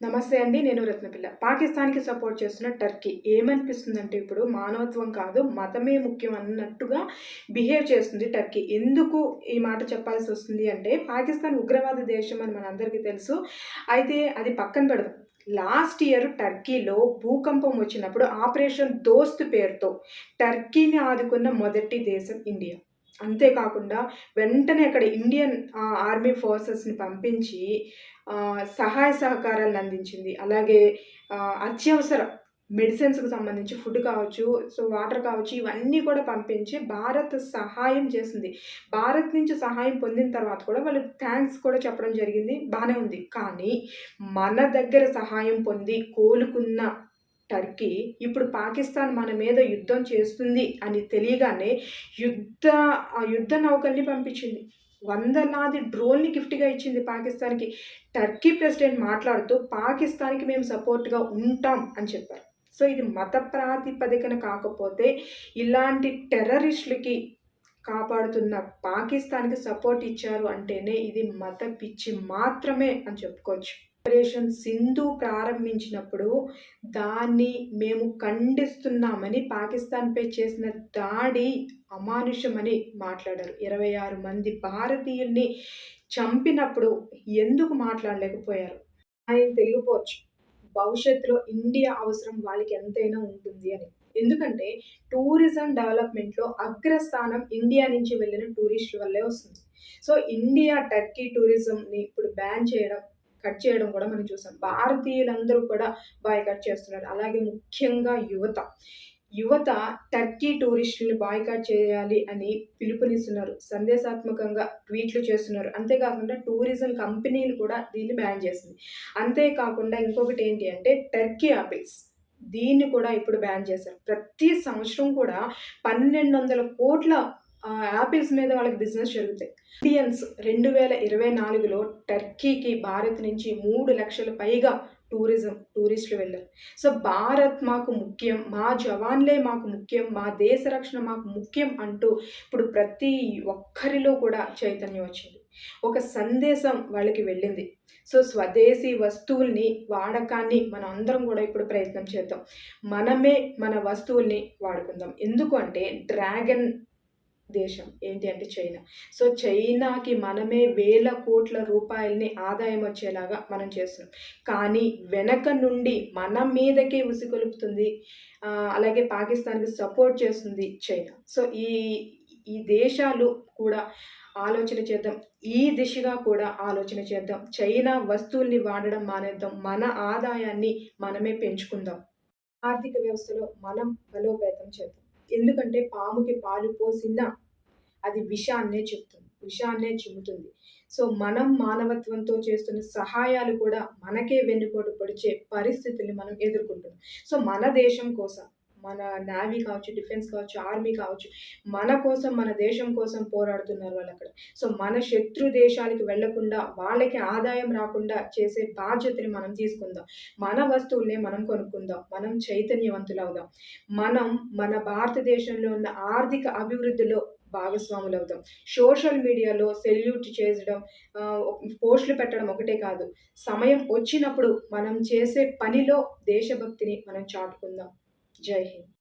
నమస్తే అండి నేను రత్నపిల్ల. పాకిస్తాన్కి సపోర్ట్ చేస్తున్న టర్కీ. ఏమనిపిస్తుందంటే ఇప్పుడు మానవత్వం కాదు మతమే ముఖ్యం అన్నట్టుగా బిహేవ్ చేస్తుంది టర్కీ. ఎందుకు ఈ మాట చెప్పాల్సి వస్తుంది అంటే పాకిస్తాన్ ఉగ్రవాద దేశం అని మనందరికీ తెలుసు. అయితే అది పక్కన పెడదాం. లాస్ట్ ఇయర్ టర్కీలో భూకంపం వచ్చినప్పుడు ఆపరేషన్ దోస్త్ పేరుతో టర్కీని ఆదుకున్న మొదటి దేశం ఇండియా. అంతేకాకుండా వెంటనే అక్కడ ఇండియన్ ఆర్మీ ఫోర్సెస్ని పంపించి సహాయ సహకారాలను అందించింది. అలాగే అత్యవసర మెడిసిన్స్కి సంబంధించి ఫుడ్ కావచ్చు సో వాటర్ కావచ్చు ఇవన్నీ కూడా పంపించి భారత్ సహాయం చేసింది. భారత్ నుంచి సహాయం పొందిన తర్వాత కూడా వాళ్ళు థ్యాంక్స్ కూడా చెప్పడం జరిగింది. బాగానే ఉంది. కానీ మన దగ్గర సహాయం పొంది కోలుకున్న టర్కీ ఇప్పుడు పాకిస్తాన్ మన మీద యుద్ధం చేస్తుంది అని తెలియగానే యుద్ధ యుద్ధ నౌకల్ని పంపించింది. వందలాది డ్రోన్ని గిఫ్ట్గా ఇచ్చింది పాకిస్తాన్కి. టర్కీ ప్రెసిడెంట్ మాట్లాడుతూ పాకిస్తాన్కి మేము సపోర్ట్గా ఉంటాం అని చెప్పారు. సో ఇది మత ప్రాతిపదికన కాకపోతే ఇలాంటి టెర్రరిస్టులకి కాపాడుతున్న పాకిస్తాన్కి సపోర్ట్ ఇచ్చారు అంటేనే ఇది మత పిచ్చి మాత్రమే అని చెప్పుకోవచ్చు. ఆపరేషన్ సింధు ప్రారంభించినప్పుడు దాన్ని మేము ఖండిస్తున్నామని పాకిస్తాన్పై చేసిన దాడి అమానుషమని మాట్లాడారు. ఇరవై ఆరు మంది భారతీయుల్ని చంపినప్పుడు ఎందుకు మాట్లాడలేకపోయారు? ఆయన తెలియపోవచ్చు భవిష్యత్తులో ఇండియా అవసరం వాళ్ళకి ఎంతైనా ఉంటుంది అని. ఎందుకంటే టూరిజం డెవలప్మెంట్లో అగ్రస్థానం ఇండియా నుంచి వెళ్ళిన టూరిస్టుల వల్లే వస్తుంది. సో ఇండియా టర్కీ టూరిజంని ఇప్పుడు బ్యాన్ చేయడం కట్ చేయడం కూడా మనం చూసాం. భారతీయులందరూ కూడా బాయ్ కట్ చేస్తున్నారు. అలాగే ముఖ్యంగా యువత. యువత టర్కీ టూరిస్టులను బాయ్కాట్ చేయాలి అని పిలుపునిస్తున్నారు. సందేశాత్మకంగా ట్వీట్లు చేస్తున్నారు. అంతేకాకుండా టూరిజం కంపెనీలు కూడా దీన్ని బ్యాన్ చేసింది. అంతేకాకుండా ఇంకొకటి ఏంటి అంటే టర్కీ ఆపిల్స్ దీన్ని కూడా ఇప్పుడు బ్యాన్ చేశారు. ప్రతి సంవత్సరం కూడా పన్నెండు వందల కోట్ల యాపిల్స్ మీద వాళ్ళకి బిజినెస్ జరుగుతాయి ఇండియన్స్ రెండు వేల ఇరవై నాలుగులో టర్కీకి భారత్ నుంచి మూడు లక్షల పైగా టూరిజం టూరిస్టులు వెళ్ళారు. సో భారత్ మాకు ముఖ్యం మా జవాన్లే మాకు ముఖ్యం మా దేశ రక్షణ మాకు ముఖ్యం అంటూ ఇప్పుడు ప్రతి ఒక్కరిలో కూడా చైతన్యం వచ్చింది. ఒక సందేశం వాళ్ళకి వెళ్ళింది. సో స్వదేశీ వస్తువుల్ని వాడకాన్ని మనం అందరం కూడా ఇప్పుడు ప్రయత్నం చేద్దాం. మనమే మన వస్తువుల్ని వాడుకుందాం. ఎందుకు అంటే డ్రాగన్ దేశం ఏంటి అంటే చైనా. సో చైనాకి మనమే వేల కోట్ల రూపాయలని ఆదాయం వచ్చేలాగా మనం చేస్తున్నాం. కానీ వెనక నుండి మన మీదకే ఉసిగొలుపుతుంది అలాగే పాకిస్తాన్కి సపోర్ట్ చేస్తుంది చైనా. సో ఈ ఈ దేశాలు కూడా ఆలోచన చేద్దాం ఈ దిశగా కూడా ఆలోచన చేద్దాం. చైనా వస్తువుల్ని వాడడం మానేద్దాం మన ఆదాయాన్ని మనమే పెంచుకుందాం. ఆర్థిక వ్యవస్థలో మనం బలోపేతం చేద్దాం. ఎందుకంటే పాముకి పాలు పోసిన అది విషాన్నే చెప్తుంది. విషాన్నే చిమ్ముతుంది. సో మనం మానవత్వంతో చేస్తున్న సహాయాలు కూడా మనకే వెన్నుపోటు పొడిచే పరిస్థితుల్ని మనం ఎదుర్కొంటున్నాం. సో మన దేశం కోసం మన నేవీ కావచ్చు డిఫెన్స్ కావచ్చు ఆర్మీ కావచ్చు మన కోసం మన దేశం కోసం పోరాడుతున్నారు వాళ్ళు అక్కడ. సో మన శత్రు దేశాలకి వెళ్ళకుండా వాళ్ళకి ఆదాయం రాకుండా చేసే బాధ్యతని మనం తీసుకుందాం. మన వస్తువుల్ని మనం కొనుక్కుందాం. మనం చైతన్యవంతులు అవుదాం. మనం మన భారతదేశంలో ఉన్న ఆర్థిక అభివృద్ధిలో భాగస్వాములు అవుతాం సోషల్ మీడియాలో సెల్యూట్ చేయడం పోస్టులు పెట్టడం ఒకటే కాదు. సమయం వచ్చినప్పుడు మనం చేసే పనిలో దేశభక్తిని మనం చాటుకుందాం. જય હિન્દ.